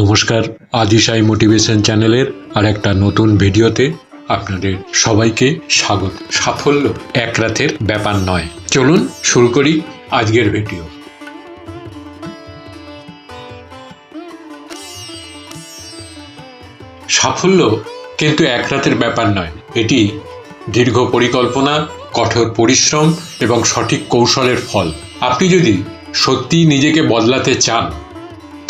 নমস্কার আদিশাই মোটিভেশন চ্যানেলের আর একটা নতুন ভিডিওতে আপনাদের সবাইকে স্বাগত। সাফল্য এক রাতের ব্যাপার নয়। চলুন শুরু করি আজকের ভিডিও। সাফল্য কিন্তু এক রাতের ব্যাপার নয়। এটি দীর্ঘ পরিকল্পনা, কঠোর পরিশ্রম এবং সঠিক কৌশলের ফল। আপনি যদি সত্যি নিজেকে বদলাতে চান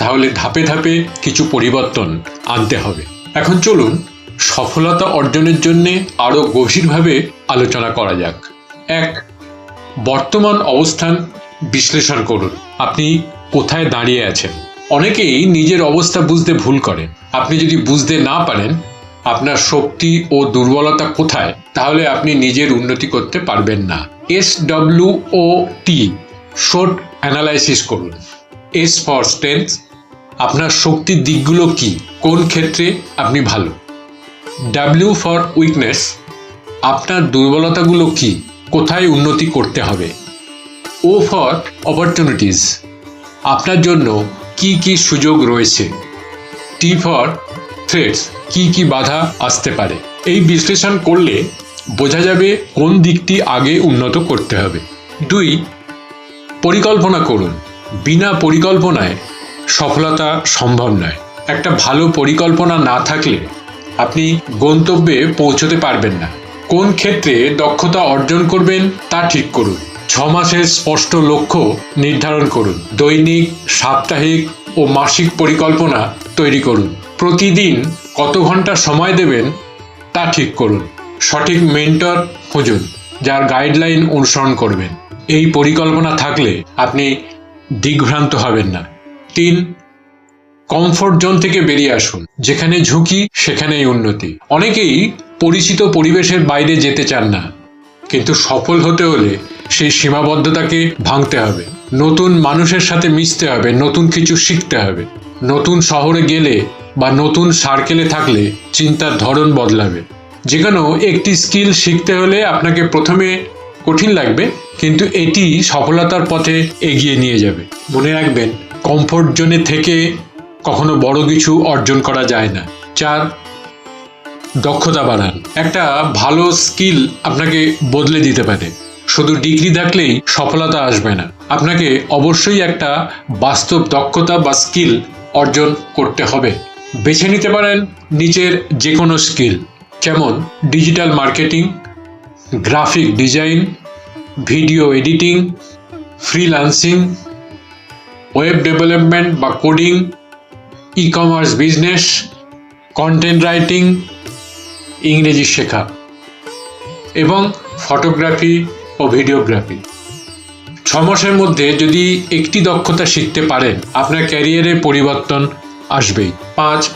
তাহলে ধাপে ধাপে কিছু পরিবর্তন আনতে হবে। এখন চলুন সফলতা অর্জনের জন্য আরও গভীরভাবে আলোচনা করা যাক। এক, বর্তমান অবস্থান বিশ্লেষণ করুন। আপনি কোথায় দাঁড়িয়ে আছেন? অনেকেই নিজের অবস্থা বুঝতে ভুল করেন আপনি যদি বুঝতে না পারেন, আপনার শক্তি ও দুর্বলতা কোথায়, তাহলে আপনি নিজের উন্নতি করতে পারবেন না। এস ডব্লিউ ও টি শোট অ্যানালাইসিস করুন। এস ফর স্ট্রেংথ আপনার শক্তির দিকগুলো কি? কোন ক্ষেত্রে আপনি ভালো? ডাব্লিউ ফর উইকনেস আপনার দুর্বলতাগুলো কি? কোথায় উন্নতি করতে হবে? ও ফর অপরচুনিটিস আপনার জন্য কি কি সুযোগ রয়েছে? টি ফর থ্রেটস কি কি বাধা আসতে পারে? এই বিশ্লেষণ করলে বোঝা যাবে কোন দিকটি আগে উন্নত করতে হবে। দুই, পরিকল্পনা করুন। বিনা পরিকল্পনায় সফলতা সম্ভব নয়। একটা ভালো পরিকল্পনা না থাকলে আপনি গন্তব্যে পৌঁছতে পারবেন না। কোন ক্ষেত্রে দক্ষতা অর্জন করবেন তা ঠিক করুন। ছ মাসের স্পষ্ট লক্ষ্য নির্ধারণ করুন। দৈনিক, সাপ্তাহিক ও মাসিক পরিকল্পনা তৈরি করুন। প্রতিদিন কত ঘণ্টা সময় দেবেন তা ঠিক করুন। সঠিক মেন্টর খুঁজুন, যার গাইডলাইন অনুসরণ করবেন। এই পরিকল্পনা থাকলে আপনি দিগ্ভ্রান্ত হবেন না। তিন কমফোর্ট জোন থেকে বেরিয়ে আসুন। যেখানে ঝুঁকি, সেখানেই উন্নতি। অনেকেই পরিচিত পরিবেশের বাইরে যেতে চান না, কিন্তু সফল হতে হলে সেই সীমাবদ্ধতাকে ভাঙতে হবে। নতুন মানুষের সাথে মিশতে হবে, নতুন কিছু শিখতে হবে। নতুন শহরে গেলে বা নতুন সার্কেলে থাকলে চিন্তার ধরন বদলাবে। যে কোনো একটি স্কিল শিখতে হলে আপনাকে প্রথমে কঠিন লাগবে, কিন্তু এটি সফলতার পথে এগিয়ে নিয়ে যাবে। মনে রাখবেন কমফোর্ট জোনে থেকে কখনো বড় কিছু অর্জন করা যায় না। চার, দক্ষতা বাড়ান। একটা ভালো স্কিল আপনাকে বদলে দিতে পারে। শুধু ডিগ্রি থাকলেই সফলতা আসবে না। আপনাকে অবশ্যই একটা বাস্তব দক্ষতা বা স্কিল অর্জন করতে হবে। বেছে নিতে পারেন নিচের যে কোনো স্কিল। যেমন digital marketing, graphic design, video editing, freelancing web development বা coding e commerce business content writing ইংরেজি শেখা এবং ফটোগ্রাফি ও ভিডিওগ্রাফি ছ মাসের মধ্যে যদি একটি দক্ষতা শিখতে পারেন, আপনার ক্যারিয়ারের পরিবর্তন আসবেই। পাঁচ,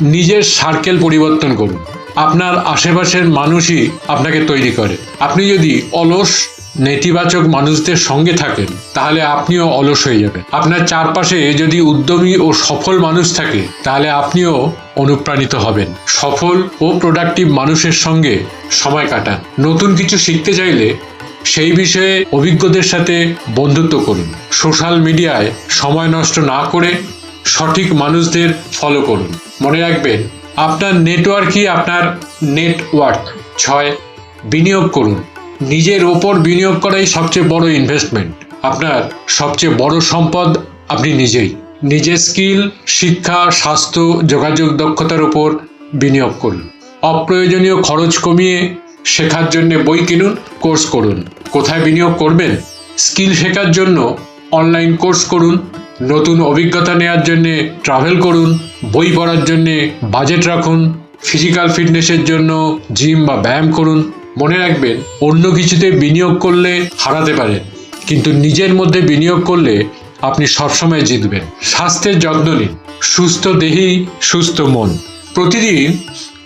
নিজের সার্কেল পরিবর্তন করুন। আপনার আশেপাশের মানুষই আপনাকে তৈরি করে। আপনি যদি অলস নেতিবাচক মানুষদের সঙ্গে থাকেন, তাহলে আপনিও অলস হয়ে যাবেন। আপনার চারপাশে যদি উদ্যমী ও সফল মানুষ থাকে, তাহলে আপনিও অনুপ্রাণিত হবেন। সফল ও প্রোডাক্টিভ মানুষের সঙ্গে সময় কাটান। নতুন কিছু শিখতে চাইলে সেই বিষয়ে অভিজ্ঞদের সাথে বন্ধুত্ব করুন। সোশ্যাল মিডিয়ায় সময় নষ্ট না করে সঠিক মানুষদের ফলো করুন। মনে রাখবেন, আপনার নেটওয়ার্কই আপনার নেটওয়ার্ক ছয়, বিনিয়োগ করুন। নিজের ওপর বিনিয়োগ করাই সবচেয়ে বড় ইনভেস্টমেন্ট আপনার সবচেয়ে বড় সম্পদ আপনি নিজেই। নিজের স্কিল শিক্ষা, স্বাস্থ্য, যোগাযোগ দক্ষতার উপর বিনিয়োগ করুন। অপ্রয়োজনীয় খরচ কমিয়ে শেখার জন্য বই কিনুন, কোর্স করুন। কোথায় বিনিয়োগ করবেন? স্কিল শেখার জন্য অনলাইন কোর্স করুন, নতুন অভিজ্ঞতা নেওয়ার জন্যে ট্রাভেল করুন, বই পড়ার জন্যে বাজেট রাখুন ফিজিক্যাল ফিটনেসের জন্য জিম বা ব্যায়াম করুন। মনে রাখবেন, অন্য কিছুতে বিনিয়োগ করলে হারাতে পারেন কিন্তু নিজের মধ্যে বিনিয়োগ করলে আপনি সবসময় জিতবেন। স্বাস্থ্যের যত্ন নিন, সুস্থ দেহি, সুস্থ মন। প্রতিদিন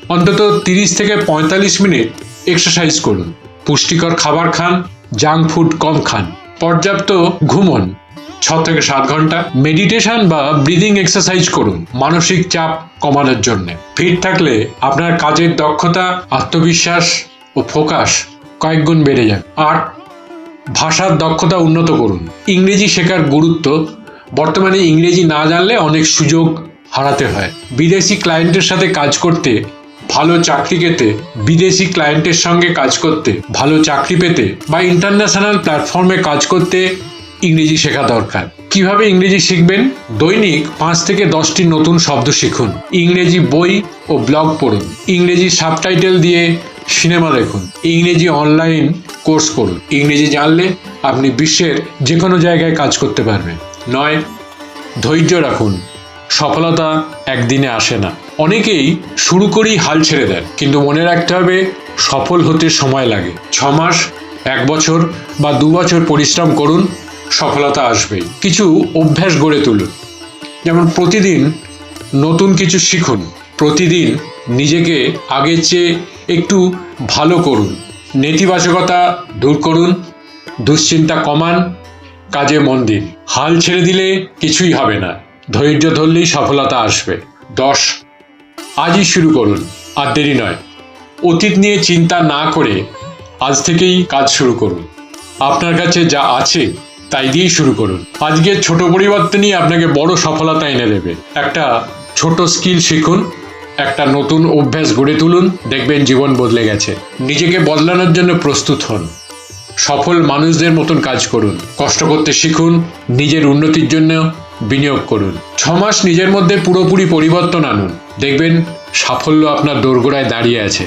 অন্তত তিরিশ থেকে পঁয়তাল্লিশ মিনিট এক্সারসাইজ করুন। পুষ্টিকর খাবার খান জাঙ্ক ফুড কম খান। পর্যাপ্ত ঘুমন, ছ থেকে সাত ঘণ্টা। মেডিটেশন বা ব্রিদিং এক্সারসাইজ করুন, মানসিক চাপ কমানোর জন্য। ফিট থাকলে আপনার কাজের দক্ষতা, আত্মবিশ্বাস ও ফোকাস কয়েক গুণ বেড়ে যাবে আট ভাষার দক্ষতা উন্নত করুন। ইংরেজি শেখার গুরুত্ব বর্তমানে ইংরেজি না জানলে অনেক সুযোগ হারাতে হয়। বিদেশি ক্লায়েন্টের সাথে কাজ করতে, ভালো চাকরি পেতে, বিদেশি ক্লায়েন্টের সঙ্গে কাজ করতে, ভালো চাকরি পেতে বা ইন্টারন্যাশনাল প্ল্যাটফর্মে কাজ করতে ইংরেজি শেখা দরকার। কীভাবে ইংরেজি শিখবেন? দৈনিক পাঁচ থেকে দশটি নতুন শব্দ শিখুন। ইংরেজি বই ও ব্লগ পড়ুন। ইংরেজি সাবটাইটেল দিয়ে সিনেমা দেখুন, ইংরেজি অনলাইন কোর্স করুন। ইংরেজি জানলে আপনি বিশ্বের যে কোনো জায়গায় কাজ করতে পারবেন। নয়, ধৈর্য রাখুন। সফলতা একদিনে আসে না। অনেকেই শুরু করেই হাল ছেড়ে দেন, কিন্তু মনে রাখতে হবে সফল হতে সময় লাগে। ছ মাস, এক বছর বা দু বছর পরিশ্রম করুন, সফলতা আসবেই। কিছু অভ্যাস গড়ে তুলুন। যেমন প্রতিদিন নতুন কিছু শিখুন। প্রতিদিন নিজেকে আগের চেয়ে একটু ভালো করুন। নেতিবাচকতা দূর করুন, দুশ্চিন্তা কমান, কাজে মন দিন। হাল ছেড়ে দিলে কিছুই হবে না, ধৈর্য ধরলেই সফলতা আসবে। দশ, আজই শুরু করুন, আর দেরি নয়। অতীত নিয়ে চিন্তা না করে আজ থেকেই কাজ শুরু করুন। আপনার কাছে যা আছে তাই দিয়েই শুরু করুন। আজকের ছোট পরিবর্তনই আপনাকে বড় সফলতা এনে দেবে। একটা ছোট স্কিল শিখুন একটা নতুন অভ্যাস গড়ে তুলুন, দেখবেন জীবন বদলে গেছে। নিজেকে বদলানোর জন্য প্রস্তুত হন। সফল মানুষদের মতন কাজ করুন। কষ্ট করতে শিখুন, নিজের উন্নতির জন্য বিনিয়োগ করুন। ছ মাস নিজের মধ্যে পুরোপুরি পরিবর্তন আনুন। দেখবেন সাফল্য আপনার দোরগোড়ায় দাঁড়িয়ে আছে।